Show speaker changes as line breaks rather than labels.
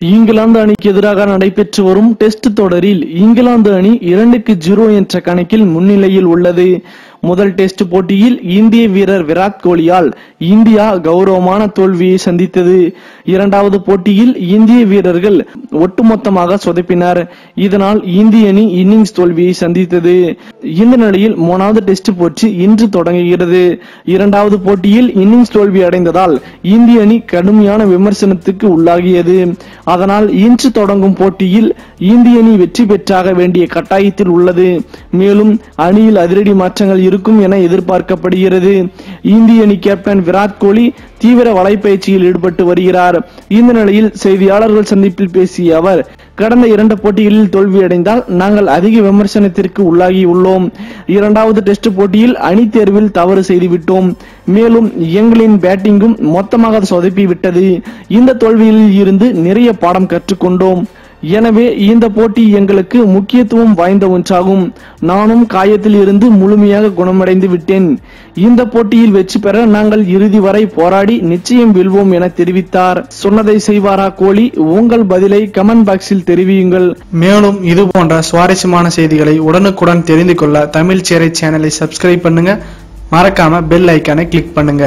இங்கிலாந்து அணிக்கு எதிராக நடைபெற்று வரும் டெஸ்ட் தொடரில் இங்கிலாந்து அணி இரண்டுக்கு ஜீரோ என்ற கணக்கில் முன்னிலையில் உள்ளது. முதல் டெஸ்ட் போட்டியில் இந்திய வீரர் விராட் கோலியால் இந்தியா கௌரவமான தோல்வியை சந்தித்தது. இரண்டாவது போட்டியில் இந்திய வீரர்கள் ஒட்டுமொத்தமாக சொதப்பினர். இதனால் இந்திய அணி இன்னிங்ஸ் தோல்வியை சந்தித்தது. இந்த நிலையில் மூணாவது டெஸ்ட் போட்டி இன்று தொடங்குகிறது. இரண்டாவது போட்டியில் இன்னிங்ஸ் தோல்வி அடைந்ததால் இந்திய அணி கடுமையான விமர்சனத்துக்கு உள்ளாகியது. அதனால் இன்று தொடங்கும் போட்டியில் இந்திய அணி வெற்றி பெற்றாக வேண்டிய கட்டாயத்தில் உள்ளது. மேலும் அணியில் அதிரடி மாற்றங்கள் இருக்கும் என எதிர்பார்க்கப்படுகிறது. இந்திய அணி கேப்டன் விராட் கோலி தீவிர வலைப்பயிற்சியில் ஈடுபட்டு வருகிறார். இந்த நிலையில் செய்தியாளர்கள் சந்திப்பில் பேசிய அவர் கடந்த இரண்டு போட்டிகளில் தோல்வியடைந்தால் நாங்கள் அதிக விமர்சனத்திற்கு உள்ளாகியுள்ளோம் இரண்டாவது டெஸ்ட் போட்டியில் அணி தேர்வில் தவறு செய்துவிட்டோம். மேலும் எங்களின் பேட்டிங்கும் மொத்தமாக சொதப்பி விட்டது இந்த தோல்வியில் இருந்து நிறைய பாடம் கற்றுக்கொண்டோம். எனவே இந்த போட்டி எங்களுக்கு முக்கியத்துவம் வாய்ந்த ஒன்றாகும். நானும் காயத்தில் இருந்து முழுமையாக குணமடைந்து விட்டேன். இந்த போட்டியில் வெற்றி பெற நாங்கள் இறுதி வரை போராடி நிச்சயம் வெல்வோம் என தெரிவித்தார். சொன்னதை செய்வாரா கோலி? உங்கள் பதிலை கமெண்ட் பாக்ஸில் தெரிவியுங்கள்.
மேலும் இது போன்ற சுவாரஸ்யமான செய்திகளை உடனுக்குடன் தெரிந்து கொள்ள தமிழ் சேரை சேனலை சப்ஸ்கிரைப் பண்ணுங்க. மறக்காம பெல் ஐக்கானை கிளிக் பண்ணுங்க.